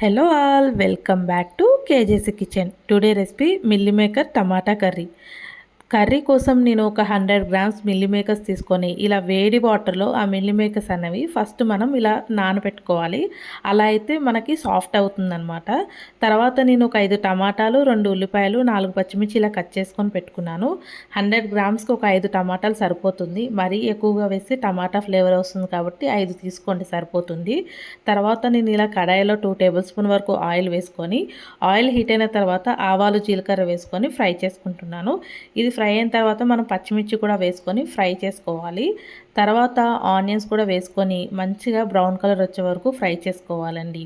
Hello all welcome back to K J C kitchen today recipe meal maker tomato curry curry కోసం నేను ఒక hundred grams milli makers తీసుకొని ఇలా వేడి వాటర్లో ఆ మిల్లీ మేకర్స్ అనేవి ఫస్ట్ మనం ఇలా నానబెట్టుకోవాలి. అలా అయితే మనకి సాఫ్ట్ అవుతుందన్నమాట. తర్వాత నేను ఒక ఐదు టమాటాలు రెండు ఉల్లిపాయలు నాలుగు పచ్చిమిర్చి ఇలా కట్ చేసుకొని పెట్టుకున్నాను. హండ్రెడ్ గ్రామ్స్కి ఒక ఐదు టమాటాలు సరిపోతుంది. మరీ ఎక్కువగా వేసి టమాటా ఫ్లేవర్ వస్తుంది కాబట్టి ఐదు తీసుకోండి సరిపోతుంది. తర్వాత నేను ఇలా కడాయిలో టూ టేబుల్ స్పూన్ వరకు ఆయిల్ వేసుకొని ఆయిల్ హీట్ అయిన తర్వాత ఆవాలు జీలకర్ర వేసుకొని ఫ్రై చేసుకుంటున్నాను. ఇది ఫ్రై అయిన తర్వాత మనం పచ్చిమిర్చి కూడా వేసుకొని ఫ్రై చేసుకోవాలి. తర్వాత ఆనియన్స్ కూడా వేసుకొని మంచిగా బ్రౌన్ కలర్ వచ్చే వరకు ఫ్రై చేసుకోవాలండి.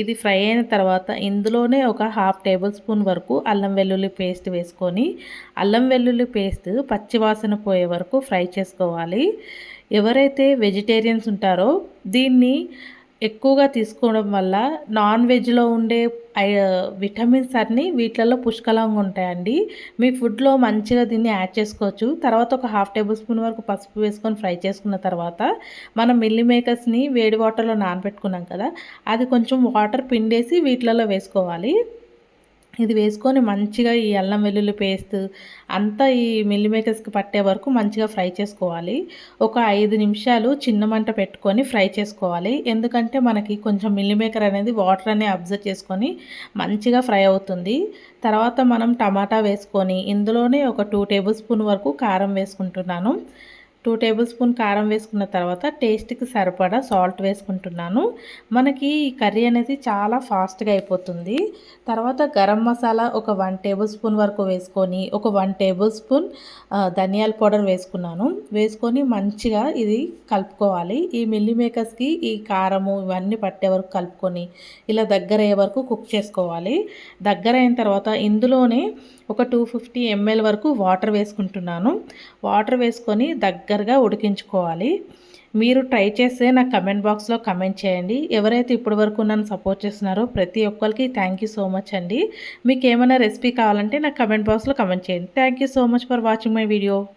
ఇది ఫ్రై అయిన తర్వాత ఇందులోనే ఒక హాఫ్ టేబుల్ స్పూన్ వరకు అల్లం వెల్లుల్లి పేస్ట్ వేసుకొని అల్లం వెల్లుల్లి పేస్ట్ పచ్చివాసన పోయే వరకు ఫ్రై చేసుకోవాలి. ఎవరైతే వెజిటేరియన్స్ ఉంటారో దీన్ని ఎక్కువగా తీసుకోవడం వల్ల నాన్ వెజ్లో ఉండే విటమిన్స్ అన్నీ వీటిలలో పుష్కలంగా ఉంటాయండి. మీ ఫుడ్లో మంచిగా దీన్ని యాడ్ చేసుకోవచ్చు. తర్వాత ఒక హాఫ్ టేబుల్ స్పూన్ వరకు పసుపు వేసుకొని ఫ్రై చేసుకున్న తర్వాత మనం మిల్లీ మేకర్స్ని వేడి వాటర్లో నానబెట్టుకున్నాం కదా అది కొంచెం వాటర్ పిండేసి వీటిలలో వేసుకోవాలి. ఇది వేసుకొని మంచిగా ఈ అల్లం వెల్లుల్లి పేస్ట్ అంతా ఈ మిల్లి మేకర్స్కి పట్టే వరకు మంచిగా ఫ్రై చేసుకోవాలి. ఒక ఐదు నిమిషాలు చిన్న మంట పెట్టుకొని ఫ్రై చేసుకోవాలి. ఎందుకంటే మనకి కొంచెం మిల్లి మేకర్ అనేది వాటర్ అనేది అబ్జర్వ్ చేసుకొని మంచిగా ఫ్రై అవుతుంది. తర్వాత మనం టమాటా వేసుకొని ఇందులోనే ఒక టూ టేబుల్ స్పూన్ వరకు కారం వేసుకుంటున్నాను. టూ టేబుల్ స్పూన్ కారం వేసుకున్న తర్వాత టేస్ట్కి సరిపడా సాల్ట్ వేసుకుంటున్నాను. మనకి ఈ కర్రీ అనేది చాలా ఫాస్ట్గా అయిపోతుంది. తర్వాత గరం మసాలా ఒక వన్ టేబుల్ స్పూన్ వరకు వేసుకొని ఒక వన్ టేబుల్ స్పూన్ ధనియాల పౌడర్ వేసుకున్నాను. వేసుకొని మంచిగా ఇది కలుపుకోవాలి. ఈ మిల్లీ మేకర్స్కి ఈ కారము ఇవన్నీ పట్టే వరకు కలుపుకొని ఇలా దగ్గర అయ్యే వరకు కుక్ చేసుకోవాలి. దగ్గర అయిన తర్వాత ఇందులోనే ఒక టూ ఫిఫ్టీ ఎంఎల్ వరకు వాటర్ వేసుకుంటున్నాను. వాటర్ వేసుకొని దగ్గరగా ఉడికించుకోవాలి. మీరు ట్రై చేస్తే నాకు కమెంట్ బాక్స్లో కమెంట్ చేయండి. ఎవరైతే ఇప్పటి వరకు నన్ను సపోర్ట్ చేస్తున్నారో ప్రతి ఒక్కరికి థ్యాంక్ యూ సో మచ్ అండి. మీకు ఏమైనా రెసిపీ కావాలంటే నాకు కమెంట్ బాక్స్లో కమెంట్ చేయండి. Thank you so much for watching my video.